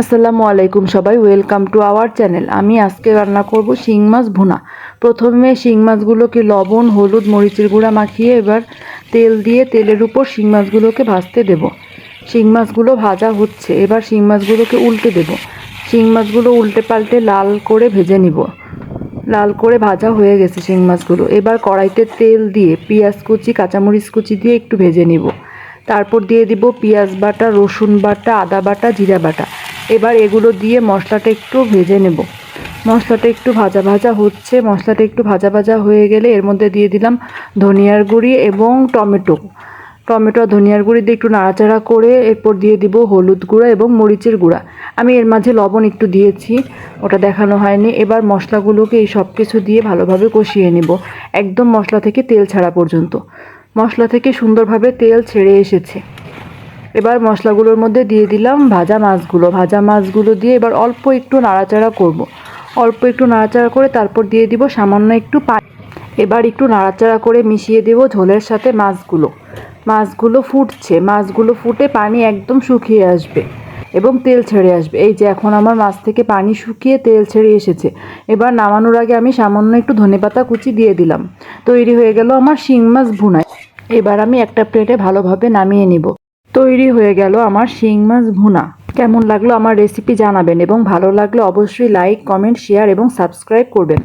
আসসালামু আলাইকুম সবাই ওয়েলকাম টু আওয়ার চ্যানেল আমি আজকে রান্না করব শিং মাছ ভুনা। প্রথমে শিং মাছগুলোকে লবণ, হলুদ, মরিচের গুঁড়া মাখিয়ে এবার তেল দিয়ে তেলের উপর শিং মাছগুলোকে ভাজতে দেব। শিং মাছগুলো ভাজা হচ্ছে, এবার শিং মাছগুলোকে উল্টে দেব। শিং মাছগুলো উল্টে পাল্টে লাল করে ভেজে নিব। লাল করে ভাজা হয়ে গেছে শিং মাছগুলো। এবার কড়াইতে তেল দিয়ে পেঁয়াজ কুচি, কাঁচামরিচ কুচি দিয়ে একটু ভেজে নিব। তারপর দিয়ে দিব পেঁয়াজ বাটা, রসুন বাটা, আদা বাটা, জিরা বাটা। এবার এগুলো দিয়ে মশলাটা একটু ভেজে নেব। মশলাটা একটু ভাজা ভাজা হচ্ছে। মশলাটা একটু ভাজা ভাজা হয়ে গেলে এর মধ্যে দিয়ে দিলাম ধনিয়ার গুঁড়ি এবং টমেটো। টমেটো ধনিয়ার গুঁড়ি দিয়ে একটু নাড়াচাড়া করে এরপর দিয়ে দিব হলুদ গুঁড়া এবং মরিচের গুঁড়া। আমি এর মাঝে লবণ একটু দিয়েছি, ওটা দেখানো হয়নি। এবার মশলাগুলোকে এই সব কিছু দিয়ে ভালোভাবে কষিয়ে নেব, একদম মশলা থেকে তেল ছাড়া পর্যন্ত। মশলা থেকে সুন্দরভাবে তেল ছেড়ে এসেছে। এবার মশলাগুলোর মধ্যে দিয়ে দিলাম ভাজা মাছগুলো। ভাজা মাছগুলো দিয়ে এবার অল্প একটু নাড়াচাড়া করব। অল্প একটু নাড়াচাড়া করে তারপর দিয়ে দিব সামান্য একটু পানি। এবার একটু নাড়াচাড়া করে মিশিয়ে দেব ঝোলের সাথে মাছগুলো। মাছগুলো ফুটছে। মাছগুলো ফুটে পানি একদম শুকিয়ে আসবে এবং তেল ছেড়ে আসবে। এই যে এখন আমার মাছ থেকে পানি শুকিয়ে তেল ছেড়ে এসেছে। এবার নামানোর আগে আমি সামান্য একটু ধনেপাতা কুচি দিয়ে দিলাম। তৈরি হয়ে গেল আমার শিং মাছ ভুনায়। এবার আমি একটা প্লেটে ভালোভাবে নামিয়ে নিব। তৈরি হয়ে গেল আমার শিং মাছ ভুনা। কেমন লাগল আমার রেসিপি জানাবেন এবং ভালো লাগলে অবশ্যই লাইক কমেন্ট শেয়ার এবং সাবস্ক্রাইব করবেন।